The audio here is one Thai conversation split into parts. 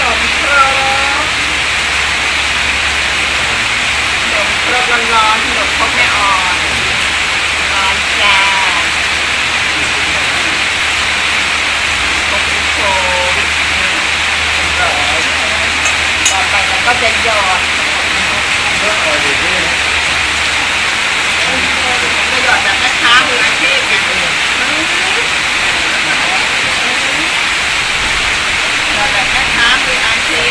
นมครกขนมครกร้อนๆขนมครกแม่อ่อนร้อนจ้าครกโชว์ร้อยต่อไปเราก็จะหยอดก็หยอดแบบแม่ค้ามืออาชีพไงหยอดแบบแม่ค้ามืออาชี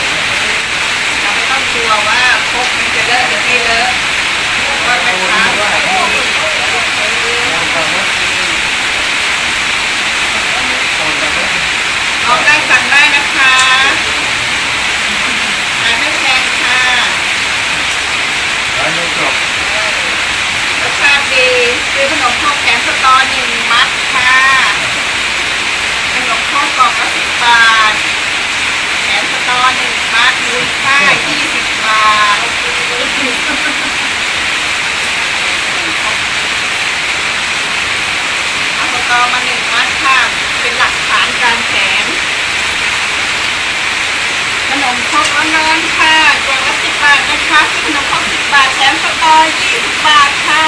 พเราไม่ต้องกลัวว่าครกมันจะเลอะหรือไม่เลอะเพราะว่าแม่ค้าใส่ดีออกได้สั่งได้นะคะขายไม่แพงค่ะ รสชาติดีซื้อขนมครกแถมสตอหนึ่งมัดค่ะ ขนมครกกล่องละสิบบาท แถมสตอหนึ่งมัดมูลค่ายี่สิบบาท เอาสตอมาหนึ่งมัดค่ะ เป็นหลักฐานการแถม ขนมครกร้อนๆค่ะกล่องละสิบบาท นะคะซื้อขนมครกสิบบาทแถมสตอยี่สิบบาทค่ะ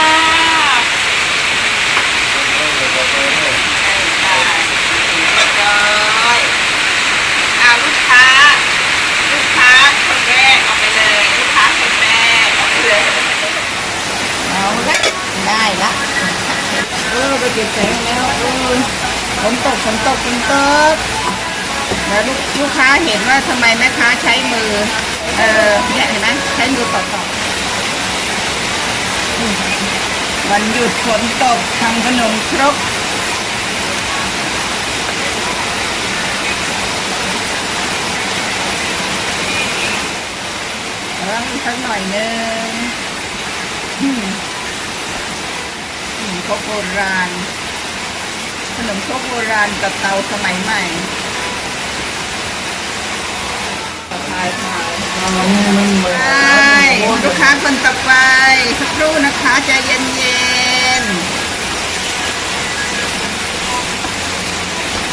ได้ลูกค้าลูกค้าคนแรกเอาเลยลูกค้าคนแรกเอาเลยเอาละได้ละเออไปเก็บแสงแล้วเออฝนตกฝนตกฝนตกแล้วลูกค้าเห็นว่าทำไมแม่ค้าใช้มือ เออเนี่ยเห็นไหมใช้มือตอกๆอืมวันหยุดฝนตกทำขนมครกเอออีกสักหน่อยนึงขนมครกโบราณ ขนมครกโบราณกับเตาสมัยใหม่ขายขาย ใช่ลูกค้าคนต่อไปสักครู่นะคะใจเย็นๆ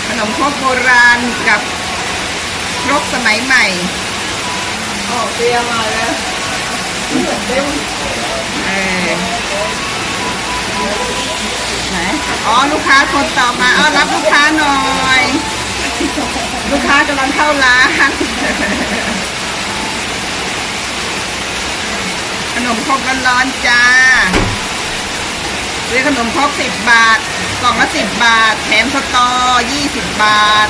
ขนมครกโบราณกับครกสมัยใหม่ออกเตรียมมาแล้วเออไหนอ๋อลูกค้าคนต่อมาเอารับลูกค้าหน่อย ลูกค้ากำลังเข้าร้าน ขนมครกร้อนๆจ้าซื้อขนมครกสิบบาท กล่องละสิบบาท แถมสตอยี่สิบบาท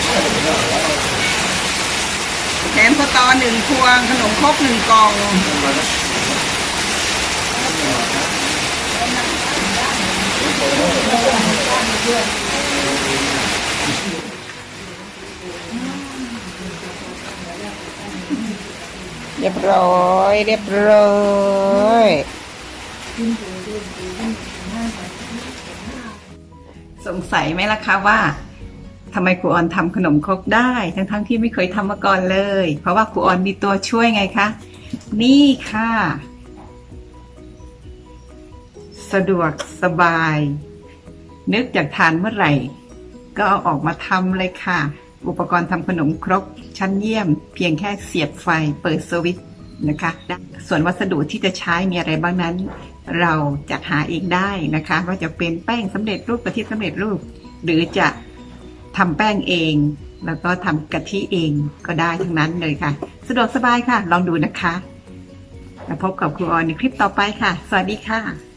แถมสตอหนึ่งพวง ขนมครกหนึ่งกล่องเรียบร้อย เรียบร้อยสงสัยไหมล่ะคะว่าทำไมครูออนทำขนมครกได้ ทั้งๆที่ไม่เคยทำมาก่อนเลย เพราะว่าครูออนมีตัวช่วยไงคะ นี่ค่ะ สะดวกสบาย นึกอยากทานเมื่อไหร่ ก็เอาออกมาทำเลยค่ะ อุปกรณ์ทำขนมครกชั้นเยี่ยม เพียงแค่เสียบไฟเปิดสวิตช์นะคะส่วนวัสดุที่จะใช้มีอะไรบ้างนั้น เราจัดหาเองได้นะคะว่าจะเป็นแป้งสำเร็จรูปกะทิสำเร็จรูป หรือจะทำแป้งเอง แล้วก็ทำกะทิเองก็ได้ทั้งนั้นเลยค่ะ สะดวกสบายค่ะ ลองดูนะคะแล้วพบกับครูออนในคลิปต่อไปค่ะ สวัสดีค่ะ